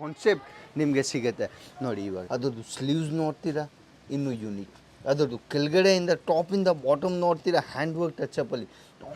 Concept ನಿಮಗೆ ಸಿಗುತ್ತೆ. ನೋಡಿ ಇವಾಗ, ಅದರದ್ದು ಸ್ಲೀವ್ಸ್ ನೋಡ್ತೀರಾ? ಇನ್ನೂ ಯೂನಿಕ್ ಅದರದ್ದು ಕೆಳಗಡೆಯಿಂದ ಟಾಪಿಂದ ಬಾಟಮ್ ನೋಡ್ತೀರಾ? ಹ್ಯಾಂಡ್ ವರ್ಕ್ ಟಚಪ್ಪಲ್ಲಿ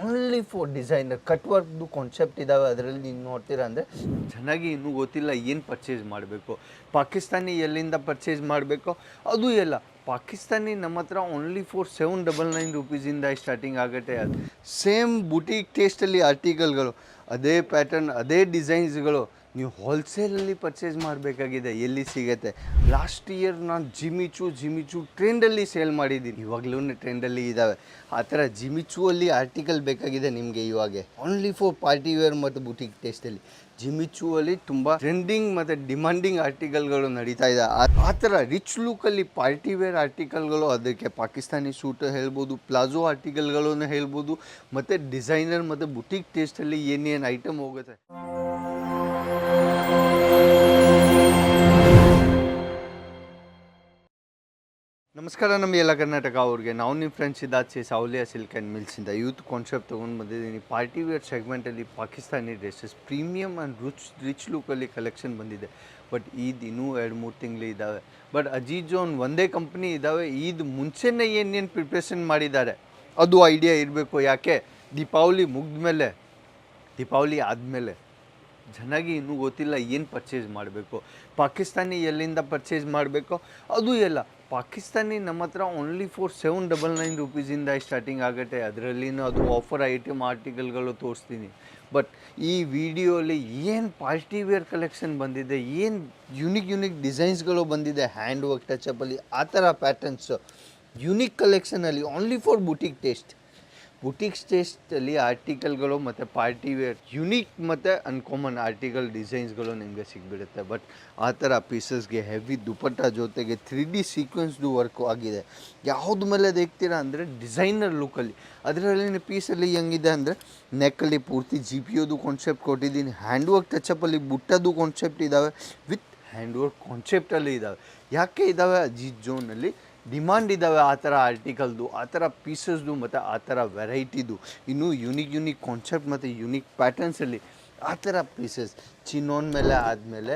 ಓನ್ಲಿ ಫಾರ್ ಡಿಸೈನರ್ ಕಟ್ ವರ್ಕ್ದು ಕಾನ್ಸೆಪ್ಟ್ ಇದ್ದಾವೆ ಅದರಲ್ಲಿ ನೀವು ನೋಡ್ತೀರಾ ಅಂದರೆ ಚೆನ್ನಾಗಿ ಇನ್ನೂ ಗೊತ್ತಿಲ್ಲ ಏನು ಪರ್ಚೇಸ್ ಮಾಡಬೇಕು. ಪಾಕಿಸ್ತಾನಿ ಎಲ್ಲಿಂದ ಪರ್ಚೇಸ್ ಮಾಡಬೇಕು? ಅದು ಎಲ್ಲ. ಪಾಕಿಸ್ತಾನಿ ನಮ್ಮ ಹತ್ರ only four seven double nine ರುಪೀಸಿಂದ starting ಆಗುತ್ತೆ ಅದು. ಸೇಮ್ ಬುಟೀಕ್ ಟೇಸ್ಟಲ್ಲಿ ಆರ್ಟಿಕಲ್ಗಳು ಅದೇ ಪ್ಯಾಟರ್ನ್ ಅದೇ ಡಿಸೈನ್ಸ್ಗಳು ನೀವು ಹೋಲ್ಸೇಲಲ್ಲಿ ಪರ್ಚೇಸ್ ಮಾಡಬೇಕಾಗಿದೆ, ಎಲ್ಲಿ ಸಿಗುತ್ತೆ? ಲಾಸ್ಟ್ ಇಯರ್ ನಾನು ಜಿಮಿಚು ಜಿಮಿಚು ಟ್ರೆಂಡಲ್ಲಿ ಸೇಲ್ ಮಾಡಿದ್ದೀನಿ. ಇವಾಗಲೂ ಟ್ರೆಂಡಲ್ಲಿ ಇದ್ದಾವೆ ಆ ಥರ ಜಿಮಿಚು ಅಲ್ಲಿ ಆರ್ಟಿಕಲ್ ಬೇಕಾಗಿದೆ ನಿಮಗೆ ಇವಾಗ. ಓನ್ಲಿ ಫಾರ್ ಪಾರ್ಟಿ ವೇರ್ ಮತ್ತು ಬುಟಿಕ್ ಟೇಸ್ಟಲ್ಲಿ ಜಿಮಿಚು ಅಲ್ಲಿ ತುಂಬ ಟ್ರೆಂಡಿಂಗ್ ಮತ್ತು ಡಿಮಾಂಡಿಂಗ್ ಆರ್ಟಿಕಲ್ಗಳು ನಡೀತಾ ಇದೆ. ಆ- ಆ ಥರ ರಿಚ್ ಲುಕ್ಕಲ್ಲಿ ಪಾರ್ಟಿ ವೇರ್ ಆರ್ಟಿಕಲ್ಗಳು ಅದಕ್ಕೆ ಪಾಕಿಸ್ತಾನಿ ಸೂಟ್ ಹೇಳ್ಬೋದು ಪ್ಲಾಜೋ ಆರ್ಟಿಕಲ್ಗಳನ್ನು ಹೇಳ್ಬೋದು, ಮತ್ತು ಡಿಸೈನರ್ ಮತ್ತು ಬುಟಿಕ್ ಟೇಸ್ಟಲ್ಲಿ ಏನೇನು ಐಟಮ್ ಹೋಗುತ್ತೆ? ನಮಸ್ಕಾರ ನಮ್ಮ ಎಲ್ಲ ಕರ್ನಾಟಕ ಅವ್ರಿಗೆ. ನಾವು ನಿಮ್ಮ ಫ್ರೆಂಡ್ಸ್ ಇದಾಚೆ ಸೌಲಿಯಾ ಸಿಲ್ಕ್ ಆ್ಯಂಡ್ ಮಿಲ್ಸಿಂದ ಯೂತ್ ಕಾನ್ಸೆಪ್ಟ್ ತೊಗೊಂಡು ಬಂದಿದ್ದೀನಿ. Party wear ಸೆಗ್ಮೆಂಟಲ್ಲಿ Pakistani dresses premium and rich rich ಲುಕ್ಕಲ್ಲಿ collection ಬಂದಿದೆ. ಬಟ್ ಈದ್ ಇನ್ನೂ ಎರಡು, ಮೂರು ತಿಂಗಳು ಇದ್ದಾವೆ ಬಟ್ ಅಜೀಜ್ ಜೋನ್ ಒಂದೇ ಕಂಪ್ನಿ ಇದ್ದಾವೆ ಈದ್ ಮುಂಚೆನೇ ಏನೇನು ಪ್ರಿಪ್ರೇಷನ್ ಮಾಡಿದ್ದಾರೆ? ಅದು ಐಡಿಯಾ ಇರಬೇಕು. ಯಾಕೆ? ದೀಪಾವಳಿ ಮುಗಿದ್ಮೇಲೆ ದೀಪಾವಳಿ ಆದಮೇಲೆ ಜನಗೆ ಇನ್ನೂ ಗೊತ್ತಿಲ್ಲ ಏನು ಪರ್ಚೇಸ್ ಮಾಡಬೇಕು. ಪಾಕಿಸ್ತಾನಿ ಎಲ್ಲಿಂದ ಪರ್ಚೇಸ್ ಮಾಡಬೇಕು? ಅದು ಎಲ್ಲ. ಪಾಕಿಸ್ತಾನಿ ನಮ್ಮ ಹತ್ರ only four seven double nine ರುಪೀಸಿಂದ starting ಆಗುತ್ತೆ. ಅದರಲ್ಲಿನೂ ಅದು ಆಫರ್ ಐಟಮ್ ಆರ್ಟಿಕಲ್ಗಳು ತೋರಿಸ್ತೀನಿ. ಬಟ್ ಈ ವಿಡಿಯೋಲಿ ಏನು ಪಾಸಿಟಿವ್ ವೇರ್ ಕಲೆಕ್ಷನ್ ಬಂದಿದೆ, ಏನು ಯುನಿಕ್ ಯುನಿಕ್ ಡಿಸೈನ್ಸ್ಗಳು ಬಂದಿದೆ ಹ್ಯಾಂಡ್ ವರ್ಕ್ ಟಚಪ್ಪಲ್ಲಿ ಆ ಥರ patterns unique ಕಲೆಕ್ಷನಲ್ಲಿ only for boutique taste boutique ಟೇಸ್ಟಲ್ಲಿ ಆರ್ಟಿಕಲ್ಗಳು ಮತ್ತು ಪಾರ್ಟಿ ವೇರ್ ಯುನೀಕ್ ಮತ್ತು ಅನ್ಕಾಮನ್ ಆರ್ಟಿಕಲ್ ಡಿಸೈನ್ಸ್ಗಳು ನಿಮಗೆ ಸಿಗ್ಬಿಡುತ್ತೆ. ಬಟ್ ಆ ಥರ ಪೀಸಸ್ಗೆ ಹೆವಿ ದುಪಟ್ಟ ಜೊತೆಗೆ ತ್ರೀ ಡಿ ಸೀಕ್ವೆನ್ಸ್ದು ವರ್ಕು ಆಗಿದೆ. ಯಾವ್ದು ಮೇಲೆ ದೇಗ್ತೀರಾ ಅಂದರೆ ಡಿಸೈನರ್ ಲುಕ್ಕಲ್ಲಿ ಅದರಲ್ಲಿ ಪೀಸಲ್ಲಿ ಹೆಂಗಿದೆ ಅಂದರೆ ನೆಕ್ಕಲ್ಲಿ ಪೂರ್ತಿ ಜಿ ಪಿ ಯುದು ಕಾನ್ಸೆಪ್ಟ್ ಕೊಟ್ಟಿದ್ದೀನಿ. ಹ್ಯಾಂಡ್ ವರ್ಕ್ ಟಚಪ್ಪಲ್ಲಿ ಬುಟ್ಟದು ಕಾನ್ಸೆಪ್ಟ್ ಇದ್ದಾವೆ ವಿತ್ ಹ್ಯಾಂಡ್ ವರ್ಕ್ ಕಾನ್ಸೆಪ್ಟಲ್ಲಿ ಇದ್ದಾವೆ ಯಾಕೆ ಇದ್ದಾವೆ ಅಜೀತ್ ಜೋನಲ್ಲಿ ಡಿಮಾಂಡ್ ಇದ್ದಾವೆ ಆ ಥರ ಆರ್ಟಿಕಲ್ದು ಆ ಥರ ಪೀಸಸ್ದು ಮತ್ತು ಆ ಥರ ವೆರೈಟಿದು ಇನ್ನೂ ಯುನಿಕ್ ಯುನಿಕ್ ಕಾನ್ಸೆಪ್ಟ್ ಮತ್ತು ಯುನಿಕ್ ಪ್ಯಾಟರ್ನ್ಸಲ್ಲಿ ಆ ಥರ ಪೀಸಸ್ ಚಿನ್ನೋನ್ ಮೇಲೆ ಆದಮೇಲೆ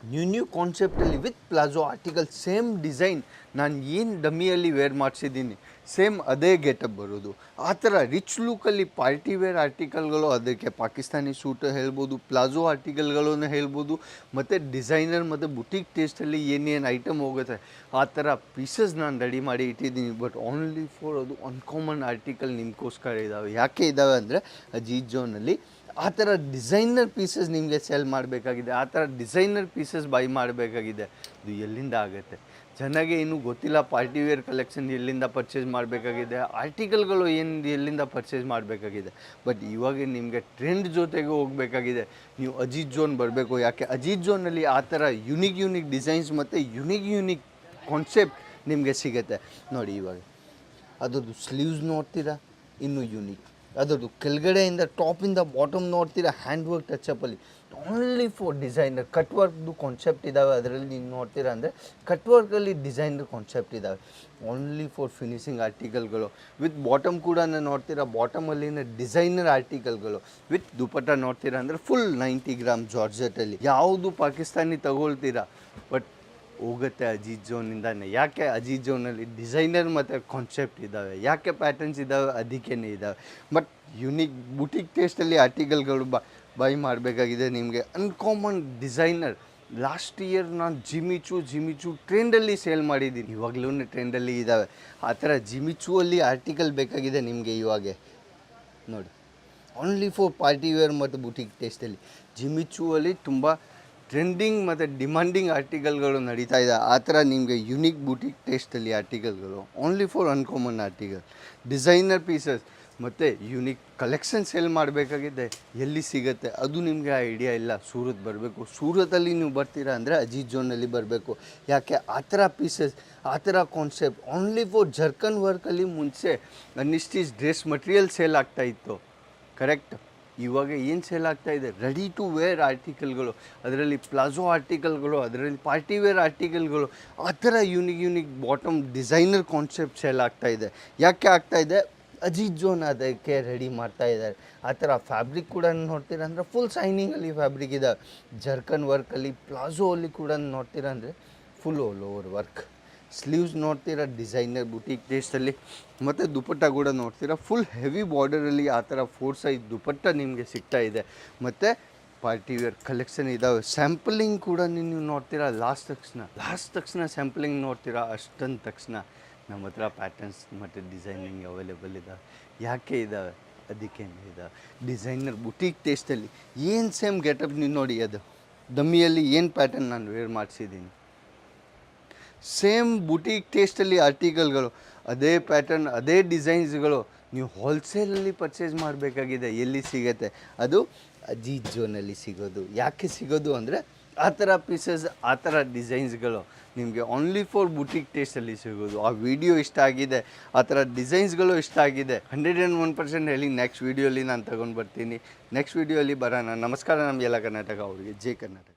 new new ಕಾನ್ಸೆಪ್ಟಲ್ಲಿ with palazzo article same design ನಾನು ಏನು ಡಮ್ಮಿಯಲ್ಲಿ ವೇರ್ ಮಾಡಿಸಿದ್ದೀನಿ ಸೇಮ್ ಅದೇ ಗೆಟಪ್ ಬರೋದು. ಆ ಥರ ರಿಚ್ ಲುಕ್ಕಲ್ಲಿ ಪಾರ್ಟಿ ವೇರ್ ಆರ್ಟಿಕಲ್ಗಳು ಅದಕ್ಕೆ ಪಾಕಿಸ್ತಾನಿ ಸೂಟ್ ಹೇಳ್ಬೋದು ಪ್ಲಾಜೋ ಆರ್ಟಿಕಲ್ಗಳನ್ನು ಹೇಳ್ಬೋದು, ಮತ್ತು ಡಿಸೈನರ್ ಮತ್ತು ಬುಟೀಕ್ ಟೇಸ್ಟಲ್ಲಿ ಏನೇನು ಐಟಮ್ ಹೋಗುತ್ತೆ, ಆ ಥರ ಪೀಸಸ್ ನಾನು ರೆಡಿ ಮಾಡಿ ಇಟ್ಟಿದ್ದೀನಿ. ಬಟ್ ಓನ್ಲಿ ಫಾರ್ ಅದು ಅನ್ಕಾಮನ್ ಆರ್ಟಿಕಲ್ ನಿಮಗೋಸ್ಕರ ಇದ್ದಾವೆ ಯಾಕೆ ಇದ್ದಾವೆ ಅಂದರೆ ಅಜೀತ್ ಜೋನಲ್ಲಿ ಆ ಥರ ಡಿಸೈನರ್ ಪೀಸಸ್ ನಿಮಗೆ ಸೆಲ್ ಮಾಡಬೇಕಾಗಿದೆ. ಆ ಥರ ಡಿಸೈನರ್ ಪೀಸಸ್ ಬೈ ಮಾಡಬೇಕಾಗಿದೆ. ಇದು ಎಲ್ಲಿಂದ ಆಗುತ್ತೆ? ಜನಗೆ ಇನ್ನೂ ಗೊತ್ತಿಲ್ಲ ಪಾರ್ಟಿ ವೇರ್ ಕಲೆಕ್ಷನ್ ಎಲ್ಲಿಂದ ಪರ್ಚೇಸ್ ಮಾಡಬೇಕಾಗಿದೆ? ಆರ್ಟಿಕಲ್ಗಳು ಏನು ಎಲ್ಲಿಂದ ಪರ್ಚೇಸ್ ಮಾಡಬೇಕಾಗಿದೆ? ಬಟ್ ಇವಾಗ ನಿಮಗೆ ಟ್ರೆಂಡ್ ಜೊತೆಗೆ ಹೋಗಬೇಕಾಗಿದೆ. ನೀವು ಅಜಿತ್ ಝೋನ್ ಬರಬೇಕು. ಯಾಕೆ? ಅಜಿತ್ ಝೋನಲ್ಲಿ ಆ ಥರ ಯುನಿಕ್ ಯುನಿಕ್ ಡಿಸೈನ್ಸ್ ಮತ್ತು ಯುನಿಕ್ ಯುನಿಕ್ ಕಾನ್ಸೆಪ್ಟ್ ನಿಮಗೆ ಸಿಗುತ್ತೆ. ನೋಡಿ ಇವಾಗ, ಅದರದ್ದು ಸ್ಲೀವ್ಸ್ ನೋಡ್ತೀರಾ? ಇನ್ನೂ ಯೂನಿಕ್ ಅದರದ್ದು ಕೆಳಗಡೆಯಿಂದ ಟಾಪಿಂದ ಬಾಟಮ್ ನೋಡ್ತೀರಾ ಹ್ಯಾಂಡ್ ವರ್ಕ್ ಟಚಪ್ಪಲ್ಲಿ ಓನ್ಲಿ ಫಾರ್ ಡಿಸೈನರ್ ಕಟ್ ವರ್ಕ್ದು ಕಾನ್ಸೆಪ್ಟ್ ಇದ್ದಾವೆ ಅದರಲ್ಲಿ ನೀವು ನೋಡ್ತೀರಾ ಅಂದರೆ ಕಟ್ ವರ್ಕಲ್ಲಿ ಡಿಸೈನರ್ ಕಾನ್ಸೆಪ್ಟ್ ಇದ್ದಾವೆ ಓನ್ಲಿ ಫಾರ್ ಫಿನಿಶಿಂಗ್ ಆರ್ಟಿಕಲ್ಗಳು ವಿತ್ ಬಾಟಮ್ ಕೂಡ ನೋಡ್ತೀರಾ ಬಾಟಮಲ್ಲಿನ ಡಿಸೈನರ್ ಆರ್ಟಿಕಲ್ಗಳು ವಿತ್ ದುಪಟ್ಟ ನೋಡ್ತೀರಾ ಅಂದರೆ ಫುಲ್ ನೈಂಟಿ ಗ್ರಾಮ್ ಜಾರ್ಜೆಟಲ್ಲಿ ಯಾವುದು ಪಾಕಿಸ್ತಾನಿ ತಗೊಳ್ತೀರಾ? ಬಟ್ ಹೋಗುತ್ತೆ ಅಜೀತ್ ಜೋನಿಂದಾನೆ ಯಾಕೆ ಅಜೀತ್ ಜೋನಲ್ಲಿ ಡಿಸೈನರ್ ಮತ್ತು ಕಾನ್ಸೆಪ್ಟ್ ಇದ್ದಾವೆ ಯಾಕೆ ಪ್ಯಾಟರ್ನ್ಸ್ ಇದ್ದಾವೆ ಅದಕ್ಕೇ ಇದ್ದಾವೆ ಬಟ್ ಯುನೀಕ್ ಬುಟಿಕ್ ಟೇಸ್ಟಲ್ಲಿ ಆರ್ಟಿಕಲ್ಗಳು ಬ ಬೈ ಮಾಡಬೇಕಾಗಿದೆ ನಿಮಗೆ. ಅನ್ಕಾಮನ್ ಡಿಸೈನರ್ ಲಾಸ್ಟ್ ಇಯರ್ ನಾನು ಜಿಮಿಚು ಜಿಮಿಚು ಟ್ರೆಂಡಲ್ಲಿ ಸೇಲ್ ಮಾಡಿದ್ದೀನಿ. ಇವಾಗಲೂ ಟ್ರೆಂಡಲ್ಲಿ ಇದ್ದಾವೆ ಆ ಥರ ಜಿಮಿಚು ಅಲ್ಲಿ ಆರ್ಟಿಕಲ್ ಬೇಕಾಗಿದೆ ನಿಮಗೆ ಇವಾಗೆ. ನೋಡಿ. ಓನ್ಲಿ ಫಾರ್ ಪಾರ್ಟಿ ವೇರ್ ಮತ್ತು ಬುಟಿಕ್ ಟೇಸ್ಟಲ್ಲಿ ಜಿಮಿಚು ಅಲ್ಲಿ ತುಂಬ ಟ್ರೆಂಡಿಂಗ್ ಮತ್ತು ಡಿಮಾಂಡಿಂಗ್ ಆರ್ಟಿಕಲ್ಗಳು ನಡೀತಾ ಇದೆ. ಆ ಥರ ನಿಮಗೆ ಯುನಿಕ್ ಬುಟಿಕ್ ಟೇಸ್ಟಲ್ಲಿ ಆರ್ಟಿಕಲ್ಗಳು only for uncommon article designer pieces ಮತ್ತು ಯುನಿಕ್ ಕಲೆಕ್ಷನ್ ಸೇಲ್ ಮಾಡಬೇಕಾಗಿದೆ ಎಲ್ಲಿ ಸಿಗುತ್ತೆ ಅದು ನಿಮಗೆ ಐಡಿಯಾ ಇಲ್ಲ. ಸೂರತ್ ಬರಬೇಕು. ಸೂರತಲ್ಲಿ ನೀವು ಬರ್ತೀರಾ ಅಂದರೆ ಅಜೀತ್ ಜೋನಲ್ಲಿ ಬರಬೇಕು. ಯಾಕೆ? ಆ ಥರ ಪೀಸಸ್ ಆ ಥರ ಕಾನ್ಸೆಪ್ಟ್ ಓನ್ಲಿ ಫಾರ್ ಜರ್ಕನ್ ವರ್ಕಲ್ಲಿ ಮುಂಚೆ ಅನ್ನಿಸ್ಟೀಸ್ ಡ್ರೆಸ್ ಮಟೀರಿಯಲ್ ಸೇಲ್ ಆಗ್ತಾಯಿತ್ತು ಕರೆಕ್ಟ್ ಇವಾಗ ಏನು ಸೇಲ್ ಆಗ್ತಾ ಇದೆ? ರೆಡಿ ಟು ವೇರ್ ಆರ್ಟಿಕಲ್ಗಳು ಅದರಲ್ಲಿ ಪ್ಲಾಜೋ ಆರ್ಟಿಕಲ್ಗಳು ಅದರಲ್ಲಿ ಪಾರ್ಟಿ ವೇರ್ ಆರ್ಟಿಕಲ್ಗಳು ಆ ಥರ unique unique bottom designer concept sale ಆಗ್ತಾ ಇದೆ. ಯಾಕೆ ಆಗ್ತಾ ಇದೆ? ಅಜಿತ್ ಜೋನ್ ಅದಕ್ಕೆ ರೆಡಿ ಮಾಡ್ತಾ ಇದ್ದಾರೆ. ಆ ಥರ ಫ್ಯಾಬ್ರಿಕ್ ಕೂಡ ನೋಡ್ತೀರ ಅಂದರೆ ಫುಲ್ ಶೈನಿಂಗಲ್ಲಿ ಫ್ಯಾಬ್ರಿಕ್ ಇದೆ. ಜರ್ಕನ್ ವರ್ಕಲ್ಲಿ ಪ್ಲಾಜೋ ಅಲ್ಲಿ ಕೂಡ ನೋಡ್ತೀರ ಅಂದರೆ full all over work sleeves ನೋಡ್ತೀರಾ ಡಿಸೈನರ್ ಬುಟೀಕ್ ಟೇಸ್ಟಲ್ಲಿ ಮತ್ತು ದುಪಟ್ಟ ಕೂಡ ನೋಡ್ತೀರಾ. ಫುಲ್ ಹೆವಿ ಬಾರ್ಡರಲ್ಲಿ ಆ ಥರ ಫೋರ್ ಸೈಜ್ ದುಪಟ್ಟ ನಿಮಗೆ ಸಿಗ್ತಾ ಇದೆ. ಮತ್ತು ಪಾರ್ಟಿ ವೇರ್ ಕಲೆಕ್ಷನ್ ಇದ್ದಾವೆ ಸ್ಯಾಂಪಲಿಂಗ್ ಕೂಡ ನೀವು ನೋಡ್ತೀರಾ ಲಾಸ್ಟ್ ತಕ್ಷಣ ಲಾಸ್ಟ್ ತಕ್ಷಣ ಸ್ಯಾಂಪಲಿಂಗ್ ನೋಡ್ತೀರಾ, ಅಷ್ಟೊಂದು ತಕ್ಷಣ ನಮ್ಮ ಹತ್ರ ಪ್ಯಾಟರ್ನ್ಸ್ ಮತ್ತು ಡಿಸೈನಿಂಗ್ ಅವೈಲೇಬಲ್ ಇದ್ದಾವೆ ಯಾಕೆ ಇದ್ದಾವೆ ಅದಕ್ಕೆ ಇದ್ದಾವೆ ಡಿಸೈನರ್ ಬುಟೀಕ್ ಟೇಸ್ಟಲ್ಲಿ ಏನು ಸೇಮ್ ಗೆಟಪ್ ನೀವು ನೋಡಿ, ಅದು ದಮ್ಮಿಯಲ್ಲಿ ಏನು ಪ್ಯಾಟರ್ನ್ ನಾನು ವೇರ್ ಮಾಡಿಸಿದ್ದೀನಿ? ಸೇಮ್ ಬುಟೀಕ್ ಟೇಸ್ಟಲ್ಲಿ ಆರ್ಟಿಕಲ್ಗಳು ಅದೇ ಪ್ಯಾಟರ್ನ್ ಅದೇ ಡಿಸೈನ್ಸ್ಗಳು ನೀವು ಹೋಲ್ಸೇಲಲ್ಲಿ ಪರ್ಚೇಸ್ ಮಾಡಬೇಕಾಗಿದೆ, ಎಲ್ಲಿ ಸಿಗುತ್ತೆ? ಅದು ಅಜೀತ್ ಜೋನಲ್ಲಿ ಸಿಗೋದು. ಯಾಕೆ ಸಿಗೋದು ಅಂದರೆ ಆ ಥರ ಪೀಸಸ್ ಆ ಥರ ಡಿಸೈನ್ಸ್ಗಳು ನಿಮಗೆ ಓನ್ಲಿ ಫಾರ್ ಬುಟೀಕ್ ಟೇಸ್ಟಲ್ಲಿ ಸಿಗೋದು. ಆ ವಿಡಿಯೋ ಇಷ್ಟ ಆಗಿದೆ, ಆ ಥರ ಡಿಸೈನ್ಸ್ಗಳು ಇಷ್ಟ ಆಗಿದೆ ಹಂಡ್ರೆಡ್ ಆ್ಯಂಡ್ ಒನ್ ಪರ್ಸೆಂಟ್ ಹೇಳಿ ನೆಕ್ಸ್ಟ್ ವೀಡಿಯೋಲಿ ನಾನು ತಗೊಂಡು ಬರ್ತೀನಿ. ನೆಕ್ಸ್ಟ್ ವೀಡಿಯೋಲಿ ಬರೋಣ. ನಮಸ್ಕಾರ ನಮ್ಮ ಎಲ್ಲ ಕರ್ನಾಟಕ ಅವರಿಗೆ. ಜೈ ಕರ್ನಾಟಕ.